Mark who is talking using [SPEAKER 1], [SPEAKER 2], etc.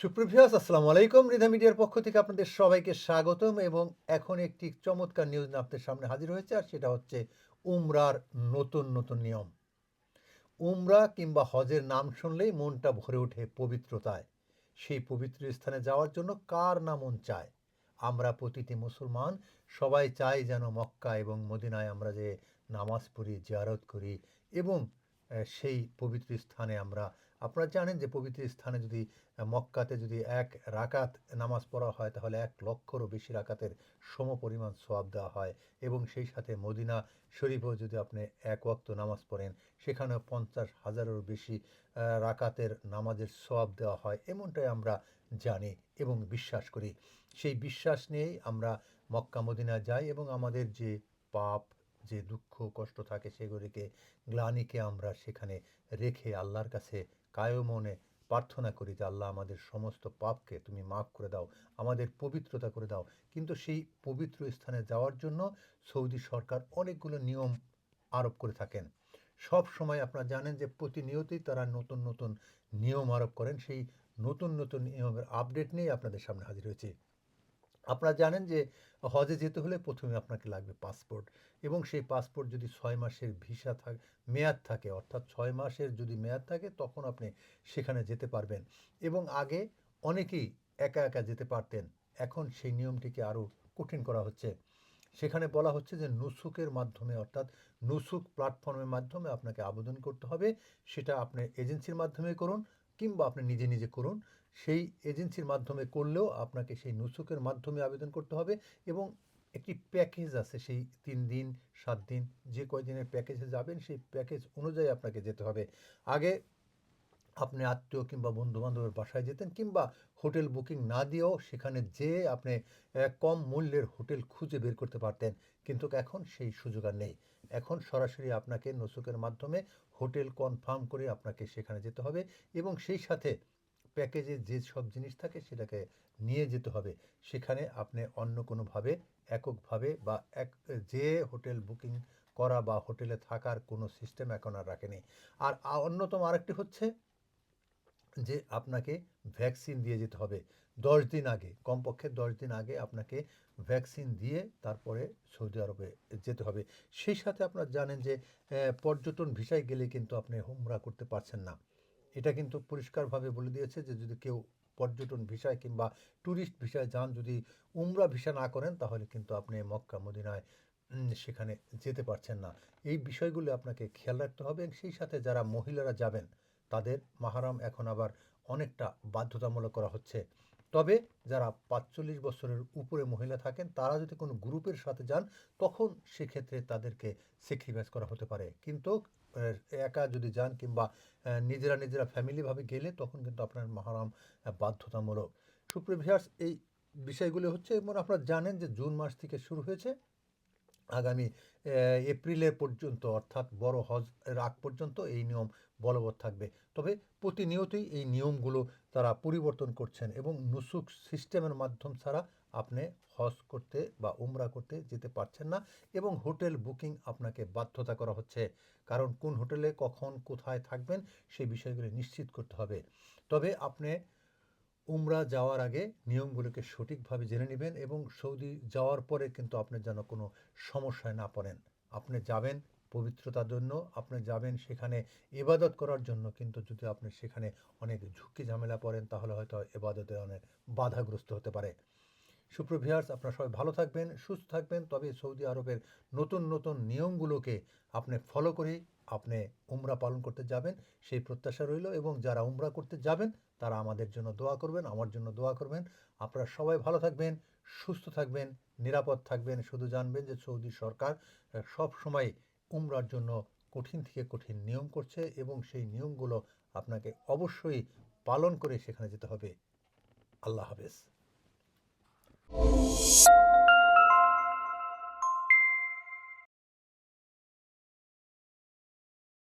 [SPEAKER 1] সুপ্রভিয়াস আসসালামু আলাইকুম। রিধা মিডিয়ার পক্ষ থেকে আপনাদের সবাইকে স্বাগতম এবং এখন একটি চমৎকার নিউজ আপনাদের সামনে হাজির হয়েছে, আর সেটা হচ্ছে উমরার নতুন নতুন নিয়ম। উমরা কিংবা হজের নাম শুনলেই মনটা ভরে ওঠে পবিত্রতায়। সেই পবিত্র স্থানে যাওয়ার জন্য কার না মন চায়? আমরা প্রতিটি মুসলমান, সবাই চাই যেন মক্কা এবং মদিনায় আমরা যে নামাজ পড়ি, জিয়ারত করি এবং সেই পবিত্র স্থানে আমরা আপনারা জানেন যে পবিত্র স্থানে যদি মক্কাতে যদি এক রাকাত নামাজ পড়া হয়, তাহলে এক লক্ষরও বেশি রাকাতের সম পরিমাণ সোয়াব দেওয়া হয়। এবং সেই সাথে মদিনা শরীফেও যদি আপনি এক ওয়াক্ত নামাজ পড়েন, সেখানেও পঞ্চাশ হাজারেরও বেশি রাকাতের নামাজের সোয়াব দেওয়া হয়। এমনটাই আমরা জানি এবং বিশ্বাস করি। সেই বিশ্বাস নিয়েই আমরা মক্কা মদিনা যাই এবং আমাদের যে পাপ, যে দুঃখ, কষ্ট থাকে সেগুলিকে, গ্লানিকে আমরা সেখানে রেখে আল্লাহর কাছে কায়ো মনে প্রার্থনা করি যে আল্লাহ আমাদের সমস্ত পাপকে তুমি মাফ করে দাও, আমাদের পবিত্রতা করে দাও। কিন্তু সেই পবিত্র স্থানে যাওয়ার জন্য সৌদি সরকার অনেকগুলো নিয়ম আরোপ করে থাকেন। সব সময় আপনারা জানেন যে প্রতিনিয়তই তারা নতুন নতুন নিয়ম আরোপ করেন। সেই নতুন নতুন নিয়মের আপডেট নিয়ে আপনাদের সামনে হাজির হয়েছে। আপনারা জানেন যে হজে যেতে হলে প্রথমে আপনাকে লাগবে পাসপোর্ট এবং সেই পাসপোর্ট যদি ছয় মাসের ভিসা থাকে মেয়াদ থাকে, অর্থাৎ ছয় মাসের যদি মেয়াদ থাকে, তখন আপনি সেখানে যেতে পারবেন। এবং আগে অনেকেই একা একা যেতে পারতেন। এখন সেই নিয়মটিকে আরও কঠিন করা হচ্ছে। সেখানে বলা হচ্ছে যে নুসুকের মাধ্যমে, অর্থাৎ নুসুক প্ল্যাটফর্মের মাধ্যমে আপনাকে আবেদন করতে হবে। সেটা আপনি এজেন্সির মাধ্যমে করুন কিংবা আপনি নিজে নিজে করুন। সেই এজেন্সির মাধ্যমে করলেও আপনাকে সেই নুসুকের মাধ্যমে আবেদন করতে হবে এবং একটি প্যাকেজ আছে সেই তিন দিন, সাত দিন, যে কয়দিনের প্যাকেজে যাবেন সেই প্যাকেজ অনুযায়ী আপনাকে যেতে হবে। আগে আপনি আত্মীয় কিংবা বন্ধু বান্ধবের বাসায় যেতেন কিংবা হোটেল বুকিং না দিয়েও সেখানে যেয়ে আপনি কম মূল্যের হোটেল খুঁজে বের করতে পারতেন। কিন্তু এখন সেই সুযোগ আর নেই। এখন সরাসরি আপনাকে নসুকের মাধ্যমে হোটেল কনফার্ম করে আপনাকে সেখানে যেতে হবে এবং সেই সাথে প্যাকেজে যে সব জিনিস থাকে সেটাকে নিয়ে যেতে হবে। সেখানে আপনি অন্য কোনোভাবে, এককভাবে বা এক, যে হোটেল বুকিং করা বা হোটেলে থাকার কোনো সিস্টেম এখন আর রাখেনি। আর অন্যতম আরেকটি হচ্ছে যে আপনাকে ভ্যাকসিন দিয়ে যেতে হবে। দশ দিন আগে, কমপক্ষে দশ দিন আগে আপনাকে ভ্যাকসিন দিয়ে তারপরে সৌদি আরবে যেতে হবে। সেই সাথে আপনারা জানেন যে পর্যটন ভিসায় গেলে কিন্তু আপনি হুমরা করতে পারছেন না। এটা কিন্তু পরিষ্কারভাবে বলে দিয়েছে যে, যদি কেউ পর্যটন ভিসায় কিংবা ট্যুরিস্ট ভিসায় যান, যদি উমরা ভিসা না করেন, তাহলে কিন্তু আপনি মক্কা, মদিনায় সেখানে যেতে পারছেন না। এই বিষয়গুলো আপনাকে খেয়াল রাখতে হবে সেই সাথে যারা মহিলারা যাবেন তাদের মাহারাম এখন আবার অনেকটা বাধ্যতামূলক করা হচ্ছে। তবে যারা পাঁচচল্লিশ বছরের উপরে মহিলা থাকেন, তারা যদি কোনো গ্রুপের সাথে যান, তখন সেক্ষেত্রে তাদেরকে স্যাক্রিফাইস করা হতে পারে। কিন্তু একা যদি যান কিংবা নিজেরা নিজেরা ফ্যামিলিভাবে গেলে, তখন কিন্তু আপনার মাহারাম বাধ্যতামূলক। সুপ্রিভিয়ার্স এই বিষয়গুলো হচ্ছে, এবং আপনারা জানেন যে জুন মাস থেকে শুরু হয়েছে। আগামী এপ্রিলের পর্যন্ত অর্থাৎ বড় হজ আগ পর্যন্ত এই নিয়ম বলবৎ থাকবে। তবে প্রতিনিয়তই এই নিয়মগুলো তারা পরিবর্তন করছেন এবং নুসুক সিস্টেমের মাধ্যম ছাড়া আপনি হজ করতে বা উমরা করতে যেতে পারছেন না এবং হোটেল বুকিং আপনাকে বাধ্যতা করা হচ্ছে। কারণ কোন হোটেলে কখন কোথায় থাকবেন সেই বিষয়গুলি নিশ্চিত করতে হবে। তবে আপনি উমরা যাওয়ার আগে নিয়মগুলোকে সঠিকভাবে জেনে নেবেন এবং সৌদি যাওয়ার পরে কিন্তু আপনি যেন কোনো সমস্যায় না পড়েন। আপনি যাবেন পবিত্রতার জন্য, আপনি যাবেন সেখানে এবাদত করার জন্য, কিন্তু যদি আপনি সেখানে অনেক ঝুঁকি ঝামেলা পড়েন, তাহলে হয়তো এবাদতে অনেক বাধাগ্রস্ত হতে পারে। সুপ্রভিয়ার্স আপনারা সবাই ভালো থাকবেন, সুস্থ থাকবেন। তবে সৌদি আরবের নতুন নতুন নিয়মগুলোকে আপনি ফলো করে আপনি উমরা পালন করতে যাবেন। সেই প্রত্যাশা রইল এবং যারা উমরা করতে যাবেন, তারা আমাদের জন্য দোয়া করবেন, আমার জন্য দোয়া করবেন। আপনারা সবাই ভালো থাকবেন, সুস্থ থাকবেন, নিরাপদ থাকবেন। শুধু জানবেন যে সৌদি সরকার সব সময় উমরার জন্য কঠিন থেকে কঠিন নিয়ম করছে এবং সেই নিয়মগুলো আপনাকে অবশ্যই পালন করে সেখানে যেতে হবে। আল্লাহ হাফেজ। you